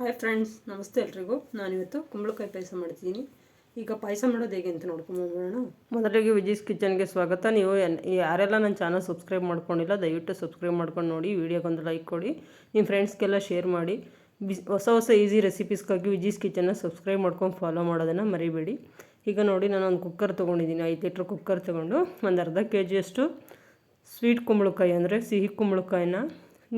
Hi friends ನಮಸ್ತೆ ಎಲ್ರಿಗೂ. ನಾನಿವತ್ತು ಕುಂಬಳಕಾಯಿ ಪಾಯಸ ಮಾಡ್ತೀನಿ ಈಗ ಪಾಯಸ ಮಾಡೋದು ಹೇಗೆ ಅಂತ ನೋಡ್ಕೊಂಬೋಣ ಮೊದಲಿಗೆ ವಿಜೀಸ್ ಕಿಚನ್ಗೆ ಸ್ವಾಗತ. ನೀವು ಯಾರೆಲ್ಲ ನನ್ನ ಚಾನಲ್ ಸಬ್ಸ್ಕ್ರೈಬ್ ಮಾಡ್ಕೊಂಡಿಲ್ಲ, ದಯವಿಟ್ಟು ಸಬ್ಸ್ಕ್ರೈಬ್ ಮಾಡ್ಕೊಂಡು ನೋಡಿ ವಿಡಿಯೋಗೊಂದು ಲೈಕ್ ಕೊಡಿ, ನಿಮ್ಮ ಫ್ರೆಂಡ್ಸ್ಗೆಲ್ಲ ಶೇರ್ ಮಾಡಿ. ಬಿಸ್ ಹೊಸ ಹೊಸ ಈಸಿ ರೆಸಿಪೀಸ್ಗಾಗಿ ವಿಜೀಸ್ ಕಿಚನ್ನ ಸಬ್ಸ್ಕ್ರೈಬ್ ಮಾಡ್ಕೊಂಡು ಫಾಲೋ ಮಾಡೋದನ್ನು ಮರಿಬೇಡಿ. ಈಗ ನೋಡಿ ನಾನು ಒಂದು ಕುಕ್ಕರ್ ತೊಗೊಂಡಿದ್ದೀನಿ, ಐದು ಲೀಟ್ರ್ ಕುಕ್ಕರ್ ತೊಗೊಂಡು, ಒಂದು ಅರ್ಧ ಕೆ ಜಿಯಷ್ಟು ಸ್ವೀಟ್ ಕುಂಬಳಕಾಯಿ ಅಂದರೆ ಸಿಹಿ ಕುಂಬಳಕಾಯಿನ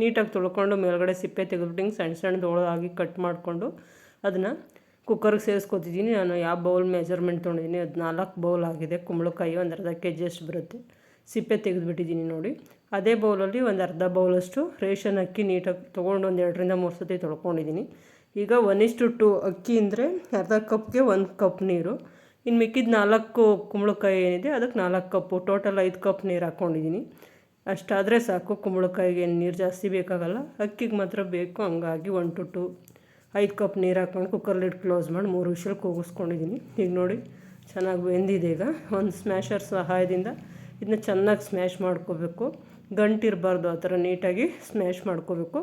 ನೀಟಾಗಿ ತೊಳ್ಕೊಂಡು ಮೇಲ್ಗಡೆ ಸಿಪ್ಪೆ ತೆಗೆದ್ಬಿಟ್ಟು ಸಣ್ಣ ಸಣ್ಣ ದೋಳಾಗಿ ಕಟ್ ಮಾಡಿಕೊಂಡು ಅದನ್ನು ಕುಕ್ಕರ್ಗೆ ಸೇರಿಸ್ಕೊತಿದ್ದೀನಿ. ನಾನು ಯಾವ ಬೌಲ್ ಮೆಜರ್ಮೆಂಟ್ ತೊಗೊಂಡಿದ್ದೀನಿ, ಅದು ನಾಲ್ಕು ಬೌಲ್ ಆಗಿದೆ, ಕುಂಬಳಕಾಯಿ ಒಂದು ಅರ್ಧ ಕೆ ಜಿಯಷ್ಟು ಬರುತ್ತೆ. ಸಿಪ್ಪೆ ತೆಗೆದುಬಿಟ್ಟಿದ್ದೀನಿ ನೋಡಿ. ಅದೇ ಬೌಲಲ್ಲಿ ಒಂದು ಅರ್ಧ ಬೌಲಷ್ಟು ರೇಷನ್ ಅಕ್ಕಿ ನೀಟಾಗಿ ತೊಗೊಂಡು ಒಂದು ಎರಡರಿಂದ ಮೂರು ಸತಿ ತೊಳ್ಕೊಂಡಿದ್ದೀನಿ. ಈಗ ಒನ್ ಇಷ್ಟು ಟು ಅಕ್ಕಿ ಅಂದರೆ ಅರ್ಧ ಕಪ್ಗೆ ಒಂದು ಕಪ್ ನೀರು. ಇನ್ನು ಮಿಕ್ಕಿದ ನಾಲ್ಕು ಕುಂಬಳಕಾಯಿ ಏನಿದೆ, ಅದಕ್ಕೆ ನಾಲ್ಕು ಕಪ್ಪು, ಟೋಟಲ್ ಐದು ಕಪ್ ನೀರು ಹಾಕ್ಕೊಂಡಿದ್ದೀನಿ. ಅಷ್ಟಾದರೆ ಸಾಕು, ಕುಂಬಳಕಾಯಿಗೆ ನೀರು ಜಾಸ್ತಿ ಬೇಕಾಗಲ್ಲ. ಅಕ್ಕಿಗೆ ಮಾತ್ರ ಬೇಕು, ಹಂಗಾಗಿ ಒನ್ ಟು ಟು ಐದು ಕಪ್ ನೀರು ಹಾಕ್ಕೊಂಡು ಕುಕ್ಕರ್ ಲಿಡ್ ಕ್ಲೋಸ್ ಮಾಡಿ ಮೂರು ವಿಷಲ್ ಕೂಗಿಸ್ಕೊಂಡಿದ್ದೀನಿ ಈಗ ನೋಡಿ, ಚೆನ್ನಾಗಿ ಬೆಂದಿದೆ ಈಗ. ಒಂದು ಸ್ಮ್ಯಾಶರ್ ಸಹಾಯದಿಂದ ಇದನ್ನ ಚೆನ್ನಾಗಿ ಸ್ಮ್ಯಾಶ್ ಮಾಡ್ಕೋಬೇಕು. ಗಂಟಿರಬಾರ್ದು ಆ ಥರ ನೀಟಾಗಿ ಸ್ಮ್ಯಾಶ್ ಮಾಡ್ಕೋಬೇಕು.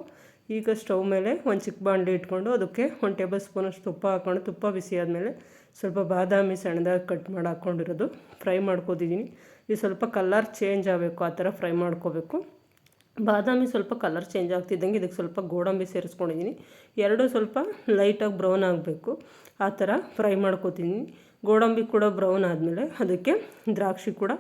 ಈಗ ಸ್ಟವ್ ಮೇಲೆ ಒಂದು ಚಿಕ್ಕ ಬಾಣಲಿ ಇಟ್ಕೊಂಡು ಅದಕ್ಕೆ ಒಂದು ಟೇಬಲ್ ಸ್ಪೂನಷ್ಟು ತುಪ್ಪ ಹಾಕ್ಕೊಂಡು, ತುಪ್ಪ ಬಿಸಿ ಆದಮೇಲೆ ಸ್ವಲ್ಪ ಬಾದಾಮಿ ಸಣ್ಣದಾಗಿ ಕಟ್ ಮಾಡಿ ಹಾಕ್ಕೊಂಡಿರೋದು. ಫ್ರೈ ಮಾಡ್ಕೋತಿದ್ದೀನಿ. ಇದು ಸ್ವಲ್ಪ ಕಲರ್ ಚೇಂಜ್ ಆಗಬೇಕು, ಆ ಥರ ಫ್ರೈ ಮಾಡ್ಕೋಬೇಕು. ಬಾದಾಮಿ ಸ್ವಲ್ಪ ಕಲರ್ ಚೇಂಜ್ ಆಗ್ತಿದ್ದಂಗೆ ಇದಕ್ಕೆ ಸ್ವಲ್ಪ ಗೋಡಂಬಿ ಸೇರಿಸ್ಕೊಂಡಿದ್ದೀನಿ. ಎರಡು ಸ್ವಲ್ಪ ಲೈಟಾಗಿ ಬ್ರೌನ್ ಆಗಬೇಕು. ಆ ಥರ ಫ್ರೈ ಮಾಡ್ಕೋತೀನಿ ಗೋಡಂಬಿ ಕೂಡ ಬ್ರೌನ್ ಆದಮೇಲೆ ಅದಕ್ಕೆ ದ್ರಾಕ್ಷಿ ಕೂಡ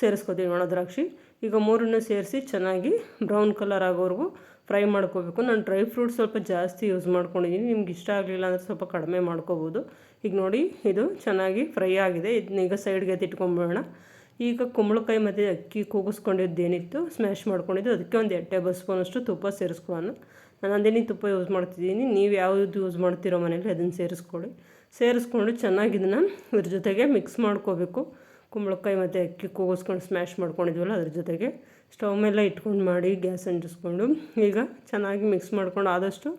ಸೇರಿಸ್ಕೋತೀನಿ ಒಣ ದ್ರಾಕ್ಷಿ. ಈಗ ಮೂರನ್ನು ಸೇರಿಸಿ ಚೆನ್ನಾಗಿ ಬ್ರೌನ್ ಕಲರ್ ಆಗೋವರೆಗೂ ಫ್ರೈ ಮಾಡ್ಕೋಬೇಕು. ನಾನು ಡ್ರೈ ಫ್ರೂಟ್ಸ್ ಸ್ವಲ್ಪ ಜಾಸ್ತಿ ಯೂಸ್ ಮಾಡ್ಕೊಂಡಿದ್ದೀನಿ. ನಿಮ್ಗೆ ಇಷ್ಟ ಆಗಲಿಲ್ಲ ಅಂದರೆ ಸ್ವಲ್ಪ ಕಡಿಮೆ ಮಾಡ್ಕೋಬೋದು. ಈಗ ನೋಡಿ, ಇದು ಚೆನ್ನಾಗಿ ಫ್ರೈ ಆಗಿದೆ. ಇದನ್ನ ಈಗ ಸೈಡ್ಗೆ ಎತ್ತಿಟ್ಕೊಂಬಿಡೋಣ ಈಗ ಕುಂಬಳಕಾಯಿ ಮತ್ತು ಅಕ್ಕಿ ಕೂಗಿಸ್ಕೊಂಡಿದ್ದೇನಿತ್ತು ಸ್ಮ್ಯಾಶ್ ಮಾಡ್ಕೊಂಡಿದ್ದು. ಅದಕ್ಕೆ ಒಂದು ಎರಡು ಟೇಬಲ್ ಸ್ಪೂನಷ್ಟು ತುಪ್ಪ ಸೇರಿಸ್ಕೊಳ್ಳೋಣ. ನಾನು ಅದೇನೇ ತುಪ್ಪ ಯೂಸ್ ಮಾಡ್ತಿದ್ದೀನಿ. ನೀವು ಯಾವುದು ಯೂಸ್ ಮಾಡ್ತಿರೋ ಮನೇಲಿ ಅದನ್ನು ಸೇರಿಸ್ಕೊಳ್ಳಿ. ಸೇರಿಸ್ಕೊಂಡು ಚೆನ್ನಾಗಿ ಇದನ್ನು ಇದ್ರ ಜೊತೆಗೆ ಮಿಕ್ಸ್ ಮಾಡ್ಕೋಬೇಕು. ಕುಂಬಳಕಾಯಿ ಮತ್ತು ಅಕ್ಕಿ ಕೂಗಿಸ್ಕೊಂಡು ಸ್ಮ್ಯಾಶ್ ಮಾಡ್ಕೊಂಡಿದ್ವಲ್ಲ ಅದ್ರ ಜೊತೆಗೆ ಸ್ಟವ್ ಮೇಲೆ ಇಟ್ಕೊಂಡು ಮಾಡಿ ಗ್ಯಾಸ್ ಅಂಟಿಸ್ಕೊಂಡು ಈಗ ಚೆನ್ನಾಗಿ ಮಿಕ್ಸ್ ಮಾಡ್ಕೊಂಡು ಆದಷ್ಟು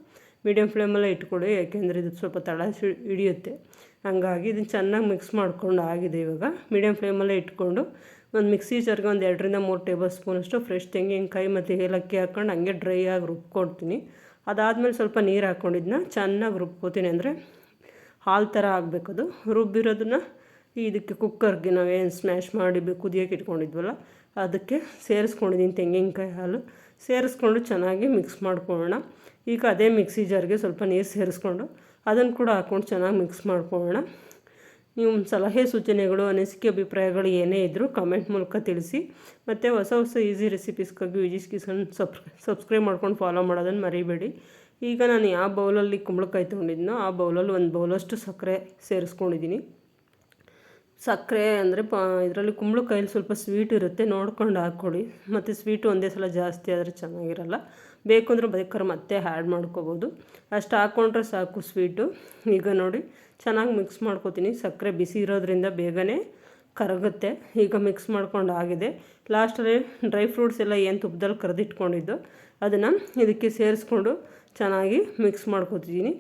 ಮೀಡಿಯಮ್ ಫ್ಲೇಮಲ್ಲೇ ಇಟ್ಕೊಳ್ಳಿ ಯಾಕೆಂದರೆ ಇದು ಸ್ವಲ್ಪ ತಳ ಹಿಡಿಯುತ್ತೆ. ಹಂಗಾಗಿ ಇದನ್ನು ಚೆನ್ನಾಗಿ ಮಿಕ್ಸ್ ಮಾಡ್ಕೊಂಡು ಆಗಿದೆ ಇವಾಗ. ಮೀಡಿಯಮ್ ಫ್ಲೇಮಲ್ಲೇ ಇಟ್ಕೊಂಡು ಒಂದು ಮಿಕ್ಸಿ ಜರ್ಗೆ ಒಂದು ಎರಡರಿಂದ ಮೂರು ಟೇಬಲ್ ಸ್ಪೂನಷ್ಟು ಫ್ರೆಶ್ ತೆಂಗಿನಕಾಯಿ ಮತ್ತು ಏಲಕ್ಕಿ ಹಾಕ್ಕೊಂಡು ಹಂಗೆ ಡ್ರೈ ಆಗಿ ರುಬ್ಕೊಡ್ತೀನಿ. ಅದಾದಮೇಲೆ ಸ್ವಲ್ಪ ನೀರು ಹಾಕ್ಕೊಂಡಿದ್ದನ್ನ ಚೆನ್ನಾಗಿ ರುಬ್ಕೋತೀನಿ ಅಂದರೆ ಹಾಲು ಥರ ಆಗಬೇಕದು. ರುಬ್ಬಿರೋದನ್ನ ಇದಕ್ಕೆ ಕುಕ್ಕರ್ಗೆ ನಾವೇನು ಸ್ಮ್ಯಾಶ್ ಮಾಡಿ ಕುದಿಯೋಕೆ ಇಟ್ಕೊಂಡಿದ್ವಲ್ಲ, ಅದಕ್ಕೆ ಸೇರಿಸ್ಕೊಂಡಿದ್ದೀನಿ ತೆಂಗಿನಕಾಯಿ ಹಾಲು. ಸೇರಿಸ್ಕೊಂಡು ಚೆನ್ನಾಗಿ ಮಿಕ್ಸ್ ಮಾಡ್ಕೊಳ್ಳೋಣ. ಈಗ ಅದೇ ಮಿಕ್ಸಿ ಜಾರ್ಗೆ ಸ್ವಲ್ಪ ನೀರು ಸೇರಿಸ್ಕೊಂಡು ಅದನ್ನು ಕೂಡ ಹಾಕ್ಕೊಂಡು ಚೆನ್ನಾಗಿ ಮಿಕ್ಸ್ ಮಾಡ್ಕೊಳ್ಳೋಣ. ನೀವು ಸಲಹೆ ಸೂಚನೆಗಳು, ಅನಿಸಿಕೆ ಅಭಿಪ್ರಾಯಗಳು ಏನೇ ಇದ್ದರೂ ಕಮೆಂಟ್ ಮೂಲಕ ತಿಳಿಸಿ. ಮತ್ತು ಹೊಸ ಹೊಸ ಈಸಿ ರೆಸಿಪೀಸ್ಗಾಗಿ ವಿಜಿಸ್ ಕಿಸನ್ ಸಬ್ ಸಬ್ಸ್ಕ್ರೈಬ್ ಮಾಡ್ಕೊಂಡು ಫಾಲೋ ಮಾಡೋದನ್ನು ಮರಿಬೇಡಿ. ಈಗ ನಾನು ಯಾವ ಬೌಲಲ್ಲಿ ಕುಂಬಳಕಾಯಿ ತೊಗೊಂಡಿದ್ದೀನೋ ಆ ಬೌಲಲ್ಲಿ ಒಂದು ಬೌಲಷ್ಟು ಸಕ್ಕರೆ ಸೇರಿಸ್ಕೊಂಡಿದ್ದೀನಿ ಸಕ್ಕರೆ ಅಂದರೆ ಪ, ಇದರಲ್ಲಿ ಕುಂಬಳಕಾಯಲ್ಲಿ ಸ್ವಲ್ಪ ಸ್ವೀಟ್ ಇರುತ್ತೆ, ನೋಡ್ಕೊಂಡು ಹಾಕ್ಕೊಳ್ಳಿ. ಮತ್ತು ಸ್ವೀಟು ಒಂದೇ ಸಲ ಜಾಸ್ತಿ ಆದರೆ ಚೆನ್ನಾಗಿರಲ್ಲ. ಬೇಕು ಅಂದರೆ ಬೇಕಾದ್ರೆ ಮತ್ತೆ ಆ್ಯಡ್ ಮಾಡ್ಕೋಬೋದು. ಅಷ್ಟು ಹಾಕ್ಕೊಂಡ್ರೆ ಸಾಕು ಸ್ವೀಟು ಈಗ ನೋಡಿ, ಚೆನ್ನಾಗಿ ಮಿಕ್ಸ್ ಮಾಡ್ಕೋತೀನಿ. ಸಕ್ಕರೆ ಬಿಸಿ ಇರೋದ್ರಿಂದ ಬೇಗನೆ ಕರಗುತ್ತೆ. ಈಗ ಮಿಕ್ಸ್ ಮಾಡ್ಕೊಂಡು ಆಗಿದೆ. ಲಾಸ್ಟಲ್ಲಿ ಡ್ರೈ ಫ್ರೂಟ್ಸ್ ಎಲ್ಲ ಏನು ತುಪ್ಪದಲ್ಲಿ ಕರೆದಿಟ್ಕೊಂಡಿದ್ದು, ಅದನ್ನು ಇದಕ್ಕೆ ಸೇರಿಸ್ಕೊಂಡು ಚೆನ್ನಾಗಿ ಮಿಕ್ಸ್ ಮಾಡ್ಕೋತಿದ್ದೀನಿ.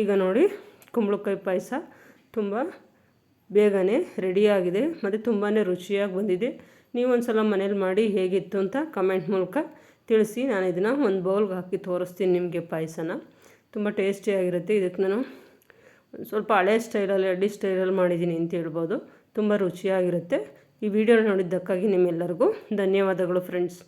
ಈಗ ನೋಡಿ, ಕುಂಬಳಕಾಯಿ ಪಾಯಸ ತುಂಬ ಬೇಗನೆ ರೆಡಿಯಾಗಿದೆ ಮತ್ತು ತುಂಬಾ ರುಚಿಯಾಗಿ ಬಂದಿದೆ. ನೀವು ಒಂದು ಸಲ ಮನೇಲಿ ಮಾಡಿ ಹೇಗಿತ್ತು ಅಂತ ಕಮೆಂಟ್ ಮೂಲಕ ತಿಳಿಸಿ. ನಾನು ಇದನ್ನು ಒಂದು ಬೌಲ್ಗೆ ಹಾಕಿ ತೋರಿಸ್ತೀನಿ ನಿಮಗೆ ಪಾಯಸನ. ತುಂಬ ಟೇಸ್ಟಿಯಾಗಿರುತ್ತೆ ಇದಕ್ಕೆ ನಾನು ಸ್ವಲ್ಪ ಹಳೆ ಸ್ಟೈಲಲ್ಲಿ, ಅಡ್ಡಿ ಸ್ಟೈಲಲ್ಲಿ ಮಾಡಿದ್ದೀನಿ ಅಂತ ಹೇಳ್ಬೋದು. ತುಂಬ ರುಚಿಯಾಗಿರುತ್ತೆ. ಈ ವಿಡಿಯೋ ನೋಡಿದ್ದಕ್ಕಾಗಿ ನಿಮ್ಮೆಲ್ಲರಿಗೂ ಧನ್ಯವಾದಗಳು ಫ್ರೆಂಡ್ಸ್.